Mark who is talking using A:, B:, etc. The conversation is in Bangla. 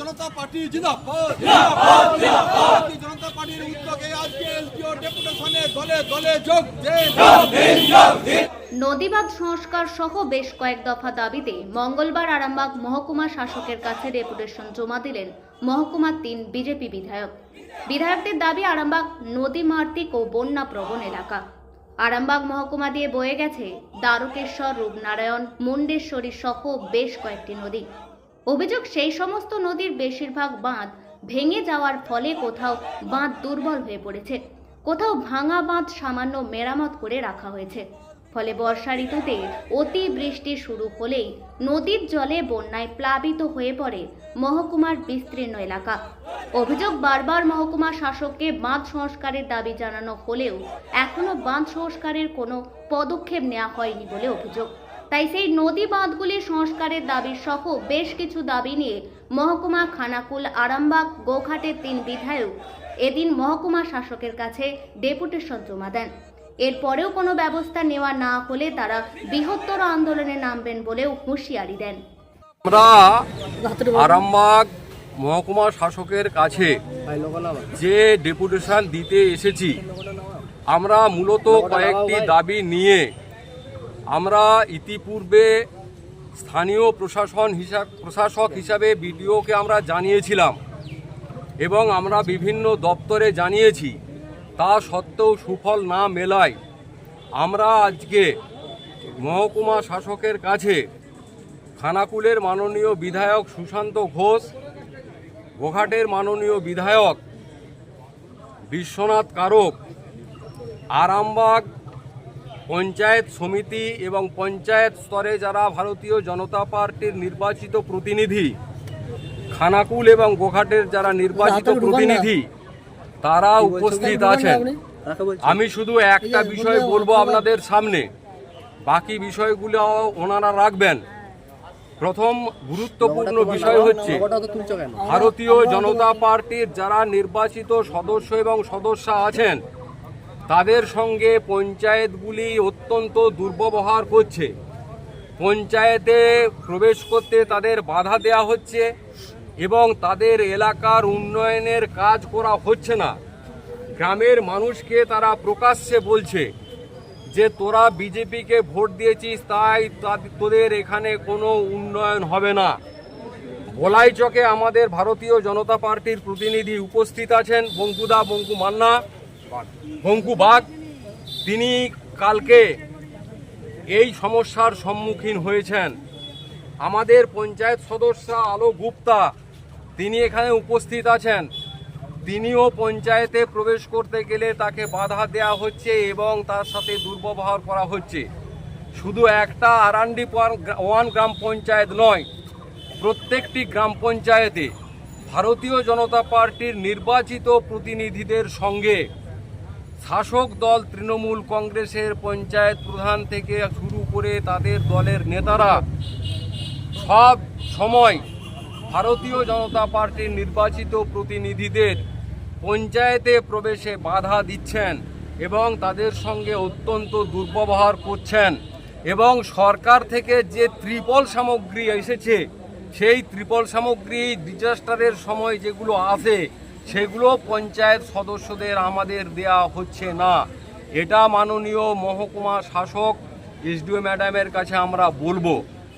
A: জনতা পার্টি জিন্দাবাদ। ভারতীয় জনতা পার্টির উদ্যোগে আজকে ডেপুটেশনে দলে দলে যোগ
B: নদীবাদ সংস্কার সহ বেশ কয়েক দফা দাবিতে মঙ্গলবার আরামবাগ মহকুমা শাসকের কাছে ডেপুটেশন জমা দিলেন মহকুমার তিন বিজেপি বিধায়ক। বিধায়কদের দাবি আরামবাগ নদী মার্তিক ও বন্যা প্রবণ এলাকা। আরামবাগ মহকুমা দিয়ে বয়ে গেছে দ্বারকেশ্বর রূপনারায়ণ মুন্ডেশ্বরী সহ বেশ কয়েকটি নদী। অভিযোগ সেই সমস্ত নদীর বেশিরভাগ বাঁধ ভেঙে যাওয়ার ফলে কোথাও বাঁধ দুর্বল হয়ে পড়েছে। কোথাও ভাঙা বাঁধ সামান্য মেরামত করে রাখা হয়েছে। ফলে বর্ষা ঋতুতে অতি বৃষ্টি শুরু হলেই নদীর জলে বন্যায় প্লাবিত হয়ে পড়ে মহকুমার বিস্তীর্ণ এলাকা। অভিযোগ বারবার মহকুমা শাসককে বাঁধ সংস্কারের দাবি জানানো হলেও এখনও বাঁধ সংস্কারের কোনো পদক্ষেপ নেওয়া হয়নি বলে অভিযোগ। তাই সেই নদী বাঁধগুলি সংস্কারের দাবি সহ বেশ কিছু দাবি নিয়ে মহকুমা খানাকুল আরামবাগ গোঘাটের তিন বিধায়ক এদিন মহকুমা শাসকের কাছে ডেপুটেশন জমা দেন। এরপরেও কোনো ব্যবস্থা নেওয়া না হলে তারা বৃহত্তর আন্দোলনে নামবেন বলেও হুঁশিয়ারি দেন।
C: আমরা আরামবাগ মহকুমা শাসকের কাছে যে ডেপুটেশন দিতে এসেছি, আমরা মূলত কয়েকটি দাবি নিয়ে আমরা ইতিপূর্বে স্থানীয় প্রশাসন হিসাব প্রশাসক হিসাবে বিডিওকে আমরা জানিয়েছিলাম এবং আমরা বিভিন্ন দপ্তরে জানিয়েছি, তা সত্ত্বেও সুফল না মেলায়। আমরা আজকে মহকুমা শাসকের কাছে খানাকুলের মাননীয় বিধায়ক সুশান্ত ঘোষ, গোঘাটের মাননীয় বিধায়ক বিশ্বনাথ কারক, আরামবাগ পঞ্চায়েত সমিতি এবং পঞ্চায়েত স্তরে যারা ভারতীয় জনতা পার্টির নির্বাচিত প্রতিনিধি খানাকুল এবং গোঘাটের যারা নির্বাচিত প্রতিনিধি তারা উপস্থিত আছেন। আমি শুধু একটা বিষয় বলব আপনাদের সামনে। বাকি বিষয়গুলো ওনারা রাখবেন। প্রথম গুরুত্বপূর্ণ বিষয় হচ্ছে ভারতীয় জনতা পার্টির যারা নির্বাচিত সদস্য এবং সদস্যা আছেন তাদের সঙ্গে পঞ্চায়েতগুলি অত্যন্ত দুর্ব্যবহার করছে। পঞ্চায়েতে প্রবেশ করতে তাদের বাধা দেয়া হচ্ছে এবং তাদের এলাকার উন্নয়নের কাজ করা হচ্ছে না। গ্রামের মানুষকে তারা প্রকাশ্যে বলছে যে, তোরা বিজেপিকে ভোট দিয়েছিস, তাই তোদের এখানে কোনো উন্নয়ন হবে না। বলাই চকে আমাদের ভারতীয় জনতা পার্টির প্রতিনিধি উপস্থিত আছেন, বঙ্কুদা, বঙ্কু মান্না। বঙ্কু বাগ তিনি কালকে এই সমস্যার সম্মুখীন হয়েছেন। আমাদের পঞ্চায়েত সদস্য আলো গুপ্তা, তিনি এখানে উপস্থিত আছেন। তিনিও পঞ্চায়েতে প্রবেশ করতে গেলে তাকে বাধা দেওয়া হচ্ছে এবং তার সাথে দুর্ব্যবহার করা হচ্ছে। শুধু একটা আরান্ডি ওয়ান গ্রাম পঞ্চায়েত নয়, প্রত্যেকটি গ্রাম পঞ্চায়েতে ভারতীয় জনতা পার্টির নির্বাচিত প্রতিনিধিদের সঙ্গে শাসক দল তৃণমূল কংগ্রেসের পঞ্চায়েত প্রধান থেকে শুরু করে তাদের দলের নেতারা সব সময় ভারতীয় জনতা পার্টির নির্বাচিত প্রতিনিধিদের পঞ্চায়েতে প্রবেশে বাধা দিচ্ছেন এবং তাদের সঙ্গে অত্যন্ত দুর্ব্যবহার করছেন এবং সরকার থেকে যে ত্রিপল সামগ্রী এসেছে, সেই ত্রিপল সামগ্রী ডিজাস্টারের সময় যেগুলো আসে সেগুলো পঞ্চায়েত সদস্যদের আমাদের দেয়া হচ্ছে না। এটা মাননীয় মহকুমা শাসক, এসডিও ম্যাডামের কাছে আমরা বলব।